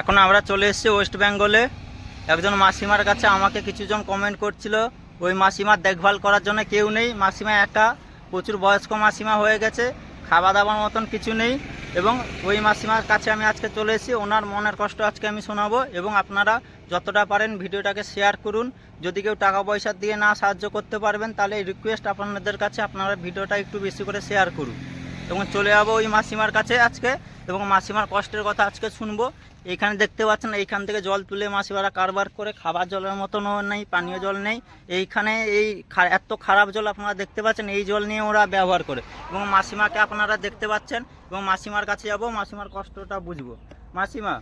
এখন আমরা চলে এসেছি ওয়েস্ট বেঙ্গলে একজন মাসিমার কাছে আমাকে কিছুজন কমেন্ট করছিল। ওই মাসিমার দেখভাল করার জন্য কেউ নেই। মাসিমা একা। প্রচুর বয়স্ক মাসিমা হয়ে গেছে। খাওয়া দাওয়ার মতন কিছু নেই। এবং ওই মাসিমার কাছে আমি আজকে চলে এসেছি। ওনার মনের কষ্ট আজকে আমি শোনাবো এবং আপনারা যতটা পারেন ভিডিওটাকে শেয়ার করুন। যদি কেউ টাকা পয়সা দিয়ে না সাহায্য করতে পারবেন, তাহলে রিকোয়েস্ট আপনাদের কাছে আপনারা ভিডিওটা একটু বেশি করে শেয়ার করুন। এবং চলে যাব ওই মাসিমার কাছে আজকে, এবং মাসিমার কষ্টের কথা আজকে শুনব। এইখানে দেখতে পাচ্ছেন, এইখান থেকে জল তুলে মাসিমারা কারবার করে খাবার জলের মতনও নেই, পানীয় জল নেই। এইখানে এই এত খারাপ জল আপনারা দেখতে পাচ্ছেন, এই জল নিয়ে ওরা ব্যবহার করে। এবং মাসিমাকে আপনারা দেখতে পাচ্ছেন, এবং মাসিমার কাছে যাব, মাসিমার কষ্টটা বুঝব। মাসিমা,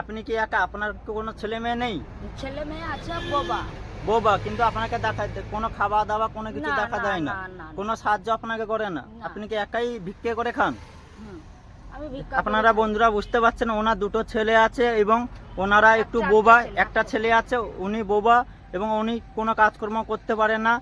আপনি কি একা? আপনার কোনো ছেলে মেয়ে নেই? ছেলে মেয়ে আছে বোবা। বৌবা কিন্তু আপনাকে দেখা কোনো খাওয়া দাওয়া কোনো কিছু দেখা দেয় না। কোনো সাহায্য আপনাকে করে না। আপনি কি একাই ভিক্ষে করে খান? আপনারা বন্ধুরা বুঝতে পারছেন ওনার দুটো ছেলে আছে এবং ওনারা একটু বোবা একটা ছেলে আছে উনি বোবা এবং উনি কোনো কাজকর্ম করতে পারে না।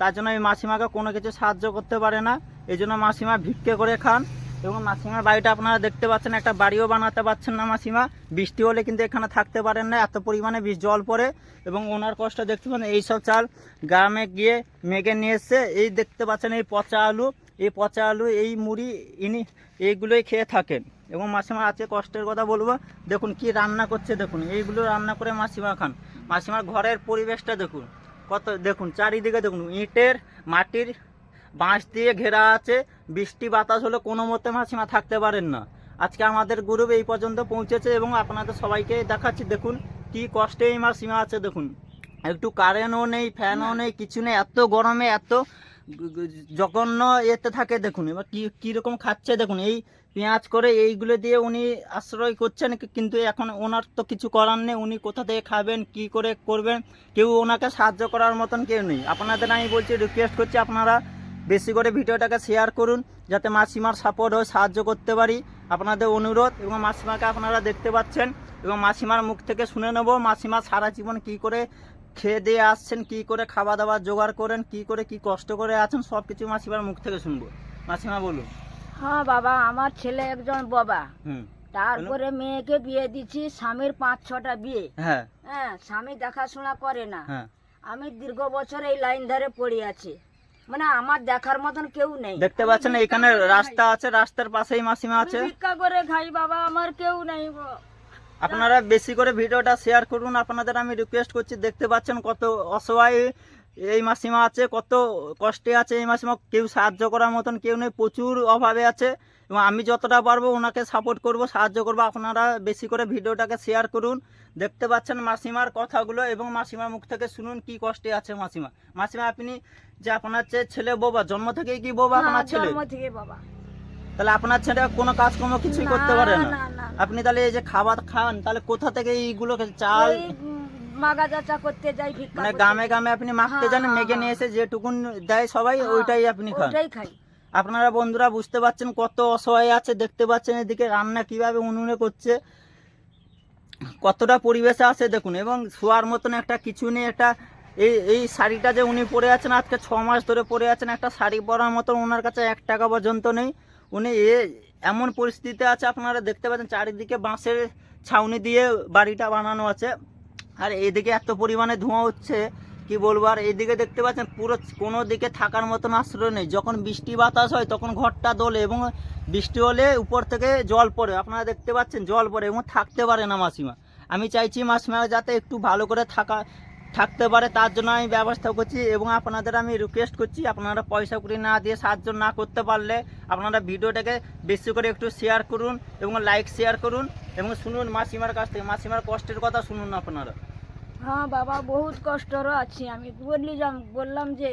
তার জন্য এই মাসিমাকে কোনো কিছু সাহায্য করতে পারে না। এই জন্য মাসিমা ভিক্ষে করে খান। এবং মাসিমার বাড়িটা আপনারা দেখতে পাচ্ছেন, একটা বাড়িও বানাতে পারছেন না মাসিমা। বৃষ্টি হলে কিন্তু এখানে থাকতে পারেন না, এত পরিমাণে জল পড়ে। এবং ওনার কষ্ট দেখতে পাচ্ছেন এইসব চাল গ্রামে গিয়ে মেঘে নিয়ে এসছে। এই দেখতে পাচ্ছেন, এই পচা আলু, এই পচা আলু, এই মুড়ি, ইনি এইগুলোই খেয়ে থাকেন। এবং মাসিমা আছে, কষ্টের কথা বলব। দেখুন কি রান্না করছে, দেখুন। এইগুলো রান্না করে মাসিমা খান। মাসিমার ঘরের পরিবেশটা দেখুন। কত, দেখুন, চারিদিকে দেখুন, ইটের মাটির বাঁশ দিয়ে ঘেরা আছে, বৃষ্টি, বাতাস হলে কোনো মতে মাসিমা থাকতে পারেন না। আজকে আমাদের গ্রুপ এই পর্যন্ত পৌঁছেছে এবং আপনাদের সবাইকে দেখাচ্ছি, দেখুন কি কষ্টে এই মাসিমা আছে, দেখুন। একটু কারেন্টও নেই ফ্যানও নেই, কিছু নেই, এত গরমে, এত জঘন্য এতে থাকে, দেখুন। এবার কি কীরকম খাচ্ছে, দেখুন। এই পেঁয়াজ করে এইগুলো দিয়ে উনি আশ্রয় করছেন কিন্তু এখন ওনার তো কিছু করার নেই, উনি কোথা থেকে খাবেন, কি করে করবেন? কেউ ওনাকে সাহায্য করার মতন কেউ নেই। আপনাদের আমি বলছি রিকোয়েস্ট করছি আপনারা বেশি করে ভিডিওটাকে শেয়ার করুন যাতে মাসিমার সাপোর্ট হয়ে সাহায্য করতে পারি। আপনাদের অনুরোধ এবং মাসিমাকে আপনারা দেখতে পাচ্ছেন এবং মাসিমার মুখ থেকে শুনে নেব মাসিমা সারা জীবন কি করে খেয়ে দিয়ে আসছেন কি করে খাওয়া দাওয়া জোগাড় করেন কি করে কি কষ্ট করে আছেন সব কিছু মাসিমার মুখ থেকে শুনব। মাসিমা বলুন। হ্যাঁ বাবা আমার ছেলে একজন বাবা। তারপরে মেয়েকে বিয়ে দিচ্ছি স্বামীর পাঁচ ছটা বিয়ে। হ্যাঁ। হ্যাঁ স্বামী দেখাশোনা করে না। হ্যাঁ। আমি দীর্ঘ বছর এই লাইন ধরে পড়ে আছি। মানে আমার দেখার মতন কেউ নেই। দেখতে পাচ্ছেন এখানে রাস্তা আছে রাস্তার পাশেই মাসিমা আছে। ভিক্ষা করে খাই বাবা আমার কেউ নেই আপনারা বেশি করে ভিডিওটা শেয়ার করুন। আপনাদের আমি রিকোয়েস্ট করছি দেখতে পাচ্ছেন কত অসহায় এই মাসিমা আছে কত কষ্টে আছে এই মাসিমা কেউ সাহায্য করার মতন কেউ নেই প্রচুর অভাবে আছে। এবং আমি যতটা পারব ওনাকে সাপোর্ট করব সাহায্য করব আপনারা বেশি করে ভিডিওটাকে শেয়ার করুন। দেখতে পাচ্ছেন মাসিমার কথাগুলো এবং মাসিমার মুখ থেকে শুনুন কি কষ্টে আছে মাসিমা। মাসিমা আপনি যে আপনার যে ছেলে বোবা জন্ম থেকেই কি বোবা হ্যাঁ, আপনার ছেলে? জন্ম থেকে বাবা তাহলে আপনার ছেলে কোনো কাজকর্ম কিছুই করতে পারে না? আপনি তাহলে এই যে খাবার খান তাহলে কোথা থেকে এইগুলো চাল মাগা চাচা করতে যাই ভিক্ষা মানে গ্রামে গ্রামে আপনি মাখতে হ্যাঁ, জানেন হ্যাঁ, মেঘে নিয়ে হ্যাঁ। এসে যেটুকুন দেয় সবাই হ্যাঁ, ওইটাই আপনি খান। ওটাই খাই। আপনারা বন্ধুরা বুঝতে পারছেন কত অসহায় আছে দেখতে পাচ্ছেন এদিকে রান্না কীভাবে উনুনে করছে কতটা পরিবেশে আছে দেখুন এবং শোয়ার মতন একটা কিছু নেই একটা এই এই শাড়িটা যে উনি পরে আছেন আজকে ছ মাস ধরে পরে আছেন একটা শাড়ি পরার মতন ওনার কাছে এক টাকা পর্যন্ত নেই। উনি এ এমন পরিস্থিতিতে আছে আপনারা দেখতে পাচ্ছেন চারিদিকে বাঁশের ছাউনি দিয়ে বাড়িটা বানানো আছে। আর এদিকে এত পরিমাণে ধোঁয়া হচ্ছে, কি বলব? আর এইদিকে দেখতে পাচ্ছেন, পুরো কোনো দিকে থাকার মতন আশ্রয় নেই। যখন বৃষ্টি বাতাস হয়, তখন ঘরটা দোলে এবং বৃষ্টি হলে উপর থেকে জল পড়ে। আপনারা দেখতে পাচ্ছেন, জল পড়ে এবং থাকতে পারে না মাসিমা। আমি চাইছি মাসিমা যাতে একটু ভালো করে থাকা, থাকতে পারে, তার জন্য আমি ব্যবস্থা করছি এবং আপনাদের আমি রিকোয়েস্ট করছি, আপনারা পয়সা কুড়ি না দিয়ে সাহায্য না করতে পারলে আপনারা ভিডিওটাকে বেশি করে একটু শেয়ার করুন এবং লাইক শেয়ার করুন। এবং শুনুন মাসিমার কাছ থেকে, মাসিমার কষ্টের কথা শুনুন আপনারা। হ্যাঁ বাবা, বহুত কষ্টরও আছি। আমি বললি যে বললাম যে,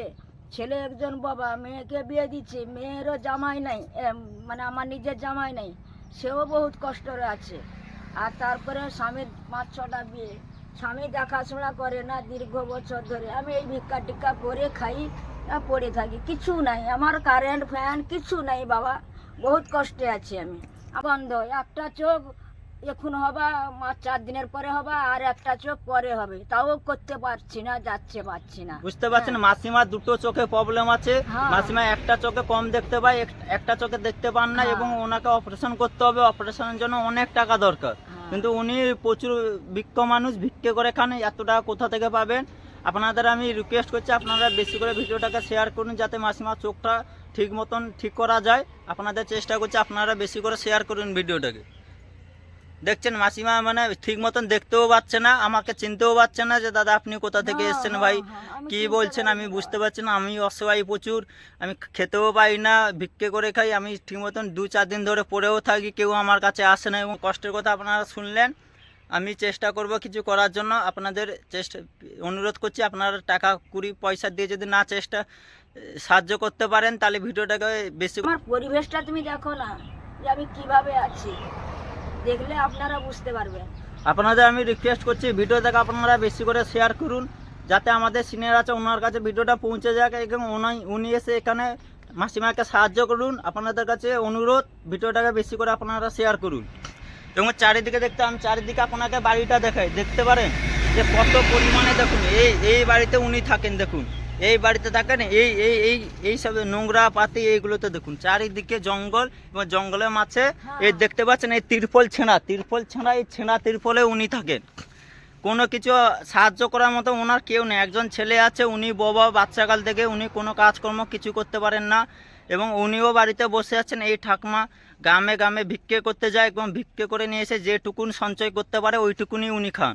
ছেলে একজন বাবা, মেয়েকে বিয়ে দিচ্ছে, মেয়েরও জামাই নাই মানে আমার নিজের জামাই নাই, সেও বহুত কষ্টরে আছে। আর তারপরে স্বামীর পাঁচ ছটা বিয়ে। স্বামী দেখাশোনা করে না দীর্ঘ বছর ধরে। আমি এই ভিক্ষা টিক্কা করে খাই পড়ে থাকি, কিছু নাই। আমার কারেন্ট ফ্যান কিছু নাই বাবা। বহুত কষ্টে আছি আমি। বন্ধ, একটা চোখ এখন হবা মা চার দিনের পরে হবা আর একটা চোখ পরে হবে। তাও করতে পারছি না যাচ্ছে পারছি না। বুঝতে পারছেন? মাসিমার দুটো চোখে প্রবলেম আছে। হ্যাঁ। মাসিমা একটা চোখে কম দেখতে পায় একটা চোখে দেখতে পান না হ্যাঁ। এবং ওনাকে অপারেশন করতে হবে। অপারেশনের জন্য অনেক টাকা দরকার। হ্যাঁ। কিন্তু উনি প্রচুর ভিক্ষ মানুষ ভিক্ষে করে খান এত টাকা কোথা থেকে পাবেন? আপনাদের আমি রিকোয়েস্ট করছি আপনারা বেশি করে ভিডিওটাকে শেয়ার করুন যাতে মাসিমার চোখটা ঠিক মতন ঠিক করা যায়। আপনাদের চেষ্টা করছি আপনারা বেশি করে শেয়ার করুন ভিডিওটাকে। দেখছেন মাসিমা মানে ঠিক মতন দেখতেও পাচ্ছে না আমাকে চিনতেও পারছে না যে দাদা আপনি কোথা থেকে না, এসেছেন ভাই? হ্যাঁ, কি বলছেন আমি বুঝতে পারছি না আমি অসহায় প্রচুর আমি খেতেও পাই না ভিক্ষে করে খাই আমি ঠিক মতন দু চার দিন ধরে পড়েও থাকি কেউ আমার কাছে আসে না এবং কষ্টের কথা আপনারা শুনলেন। আমি চেষ্টা করব কিছু করার জন্য আপনাদের চেষ্টা অনুরোধ করছি আপনারা টাকা কুড়ি পয়সা দিয়ে যদি না চেষ্টা সাহায্য করতে পারেন তাহলে ভিডিওটাকে বেশি আমার পরিবেশটা তুমি দেখো না যে আমি কীভাবে আছি। দেখলে আপনারা বুঝতে পারবেন। আপনাদের আমি রিকোয়েস্ট করছি ভিডিওটাকে আপনারা বেশি করে শেয়ার করুন, যাতে আমাদের সিনিয়র আছে, ওনার কাছে ভিডিওটা পৌঁছে যাক, এবং উনি উনি এসে এখানে মাসিমাকে সাহায্য করুন। আপনাদের কাছে অনুরোধ ভিডিওটাকে বেশি করে আপনারা শেয়ার করুন। এবং চারিদিকে দেখতে, আমি চারিদিকে আপনাকে বাড়িটা দেখাই। দেখতে পারেন যে কত পরিমাণে দেখুন, এই এই বাড়িতে উনি থাকেন, দেখুন। এই বাড়িতে থাকেন এই এই এই এই সব নোংরা পাতি এইগুলোতে দেখুন চারিদিকে জঙ্গল এবং জঙ্গলের মাঝে এই দেখতে পাচ্ছেন এই তিরপল ছেঁড়া তিরপল ছেঁড়া এই ছেঁড়া তিরপলে উনি থাকেন। কোনো কিছু সাহায্য করার মতো ওনার কেউ নেই একজন ছেলে আছে উনি বাবা বাচ্চাকাল থেকে উনি কোনো কাজকর্ম কিছু করতে পারেন না এবং উনিও বাড়িতে বসে আছেন এই ঠাকমা গ্রামে গ্রামে ভিক্ষে করতে যায় এবং ভিক্ষে করে নিয়ে এসে যেটুকুন সঞ্চয় করতে পারে ওইটুকুনি উনি খান।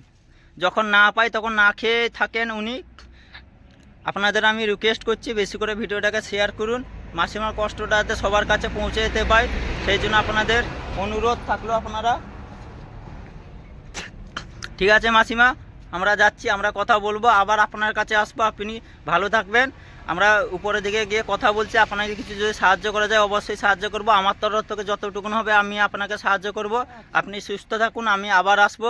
যখন না পায় তখন না খেয়ে থাকেন উনি। আপনাদের আমি রিকোয়েস্ট করছি বেশি করে ভিডিওটাকে শেয়ার করুন। মাসিমার কষ্টটা যাতে সবার কাছে পৌঁছে যেতে পারে সেই জন্য আপনাদের অনুরোধ থাকল আপনারা। ঠিক আছে মাসিমা, আমরা যাচ্ছি, আমরা কথা বলব, আবার আপনার কাছে আসব, আপনি ভালো থাকবেন। আমরা উপরের দিকে গিয়ে কথা বলছি, আপনাকে কিছু যদি সাহায্য করা যায় অবশ্যই সাহায্য করব। আমার তরফ থেকে যতটুকুন হবে আমি আপনাকে সাহায্য করব। আপনি সুস্থ থাকুন, আমি আবার আসব।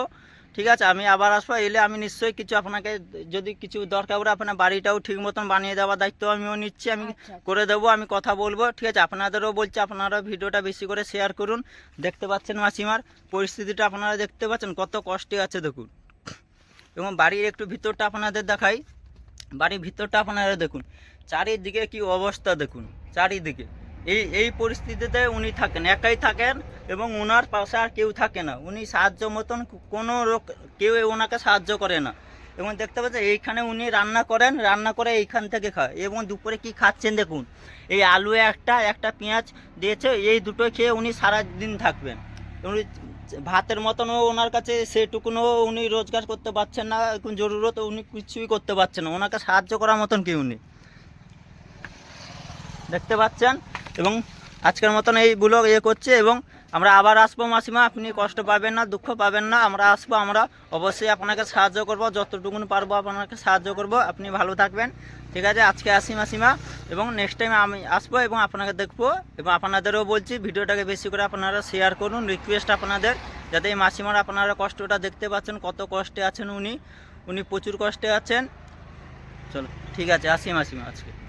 ঠিক আছে আমি আবার আসব এলে আমি নিশ্চয়ই কিছু আপনাকে যদি কিছু দরকার পড়ে আপনার বাড়িটাও ঠিক মতন বানিয়ে দেওয়ার দায়িত্ব আমিও নিচ্ছি আমি আচ্ছা, আচ্ছা। করে দেবো আমি কথা বলব ঠিক আছে আপনাদেরও বলছি আপনারা ভিডিওটা বেশি করে শেয়ার করুন দেখতে পাচ্ছেন মাসিমার পরিস্থিতিটা আপনারা দেখতে পাচ্ছেন কত কষ্টে আছে দেখুন এবং বাড়ির একটু ভিতরটা আপনাদের দেখাই বাড়ির ভিতরটা আপনারা দেখুন চারিদিকে কি অবস্থা দেখুন চারিদিকে এই এই পরিস্থিতিতে উনি থাকেন, একাই থাকেন এবং ওনার পাশে আর কেউ থাকে না। উনি সাহায্য মতন কোনো লোক কেউ ওনাকে সাহায্য করে না। এবং দেখতে পাচ্ছেন, এইখানে উনি রান্না করেন, রান্না করে এইখান থেকে খায় এবং দুপুরে কি খাচ্ছেন দেখুন। এই আলু একটা একটা পেঁয়াজ দিয়েছে, এই দুটো খেয়ে উনি সারা দিন থাকবেন। উনি ভাতের মতনও ওনার কাছে সেটুকুনও উনি রোজগার করতে পারছেন না এখন জরুরত উনি কিছুই করতে পারছেন না। ওনাকে সাহায্য করার মতন কেউ নেই। দেখতে পাচ্ছেন এবং আজকের মতন এই এইগুলো ইয়ে করছে এবং আমরা আবার আসব মাসিমা, আপনি কষ্ট পাবেন না, দুঃখ পাবেন না, আমরা আসব, আমরা অবশ্যই আপনাকে সাহায্য করব, যতটুকুন পারব আপনাকে সাহায্য করব, আপনি ভালো থাকবেন, ঠিক আছে? আজকে আসি মাসিমা এবং নেক্সট টাইম আমি আসব এবং আপনাকে দেখব এবং আপনাদেরও বলছি, ভিডিওটাকে বেশি করে আপনারা শেয়ার করুন রিকোয়েস্ট আপনাদের, যাতে এই মাসিমার আপনারা কষ্টটা দেখতে পাচ্ছেন, কত কষ্টে আছেন উনি উনি প্রচুর কষ্টে আছেন। চলো, ঠিক আছে, আসি মাসিমা আজকে।